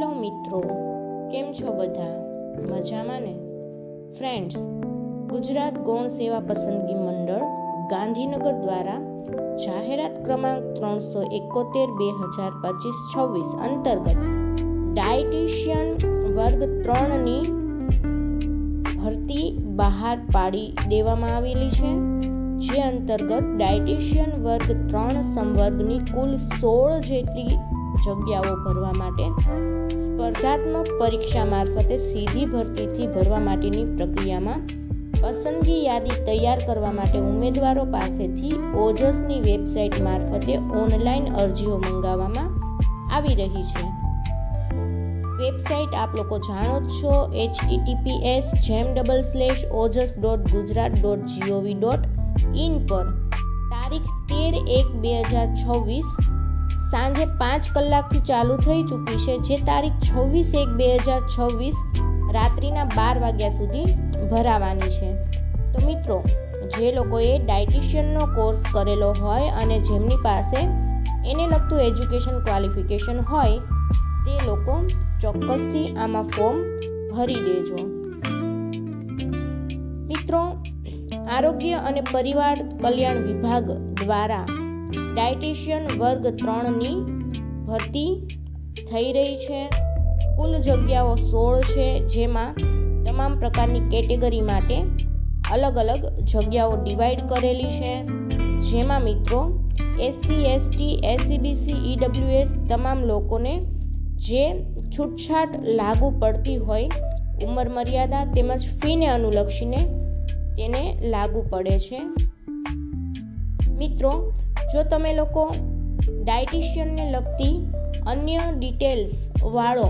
Hello મિત્રો, કેમ છો બધા? મજામાં ને? ફ્રેન્ડ્સ ગુજરાત ગૌણ સેવા પસંદગી મંડળ ગાંધીનગર દ્વારા જાહેરાત ક્રમાંક ત્રણસો એકોતેર બે હજાર પચીસ છવ્વીસ અંતર્ગત ડાયટિશિયન વર્ગ ત્રણની ભરતી બહાર પાડી દેવામાં આવેલી છે. જે અંતર્ગત ડાયટિશિયન વર્ગ ત્રણ સંવર્ગની કુલ સોળ જેટલી જગ્યાઓ ભરવા માટે. સ્પર્ધાત્મક પરીક્ષા મારફતે સીધી ભરતીથી ભરવા માટેની પ્રક્રિયામાં પસંદગી યાદી તૈયાર કરવા માટે ઉમેદવારો પાસેથી ઓજસની વેબસાઇટ મારફતે ઓનલાઈન અરજીઓ મંગાવવામાં આવી રહી છે. વેબસાઇટ આપ લોકો જાણો જ છો એચટીટીપીએસ જેમ double slash Ojas dot Gujarat dot GOV dot in પર. તારીખ તેર એક બે હજાર છવ્વીસ સાંજે પાંચ કલાકથી ચાલુ થઈ ચૂકી છે, જે તારીખ છવ્વીસ એક બે હજાર છવ્વીસ રાત્રિના બાર વાગ્યા સુધી ભરાવાની છે. તો મિત્રો, જે લોકોએ ડાયટિશિયનનો કોર્સ કરેલો હોય અને જેમની પાસે એને લગતું એજ્યુકેશન ક્વોલિફિકેશન હોય, તે લોકો ચોક્કસથી આમાં ફોર્મ ભરી દેજો. મિત્રો, આરોગ્ય અને પરિવાર કલ્યાણ વિભાગ દ્વારા ડાયટિશિયન વર્ગ ત્રણની ભરતી થઈ રહી છે. કુલ જગ્યાઓ સોળ છે, જેમાં તમામ પ્રકારની કેટેગરી માટે અલગ અલગ જગ્યાઓ ડિવાઈડ કરેલી છે. જેમાં મિત્રો એસસી એસટી એસસીબીસી ઈડબ્લ્યુએસ તમામ લોકોને જે છૂટછાટ લાગુ પડતી હોય, ઉંમર મર્યાદા તેમજ ફીને અનુલક્ષીને તેને લાગુ પડે છે. મિત્રો જો તમે લોકો ડાયટિશિયનને લગતી અન્ય ડિટેલ્સ વાળો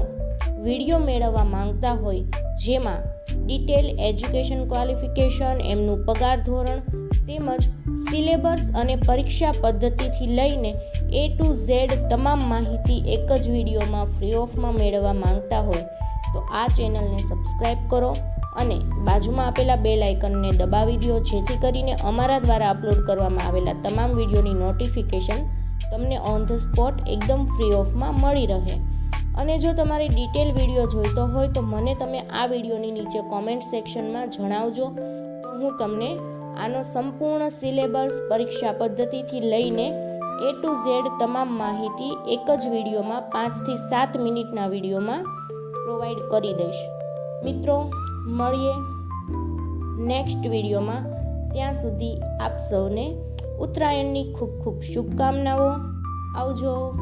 વીડિયો મેળવવા માંગતા હોય, જેમાં ડિટેલ એજ્યુકેશન ક્વોલિફિકેશન, એમનું પગાર ધોરણ તેમજ સિલેબસ અને પરીક્ષા પદ્ધતિથી લઈને એ ટુ ઝેડ તમામ માહિતી એક જ વિડીયોમાં, ફ્રી ઓફમાં મેળવવા માંગતા હોય, તો આ ચેનલને સબસ્ક્રાઈબ કરો. અને બાજુમાં આપેલા બેલ આઇકનને દબાવી દો, જેથી કરીને અમારા દ્વારા અપલોડ કરવામાં આવેલા તમામ વિડીયોની નોટિફિકેશન તમને ઓન ધ સ્પોટ એકદમ ફ્રી ઓફમાં મળી રહે. અને જો તમારે ડિટેલ વીડિયો જોઈતો હોય તો મને તમે આ વિડીયોની નીચે કોમેન્ટ સેક્શનમાં જણાવજો. તો હું તમને આનો સંપૂર્ણ સિલેબસ, પરીક્ષા પદ્ધતિથી લઈને એ ટુ ઝેડ તમામ માહિતી એક જ વિડીયોમાં પાંચથી સાત મિનિટના વિડીયોમાં પ્રોવાઈડ કરી દઈશ. મિત્રો મળીએ નેક્સ્ટ વિડીયોમાં. ત્યાં સુધી આપ સૌને ઉત્તરાયણની ખૂબ ખૂબ શુભકામનાઓ. આવજો.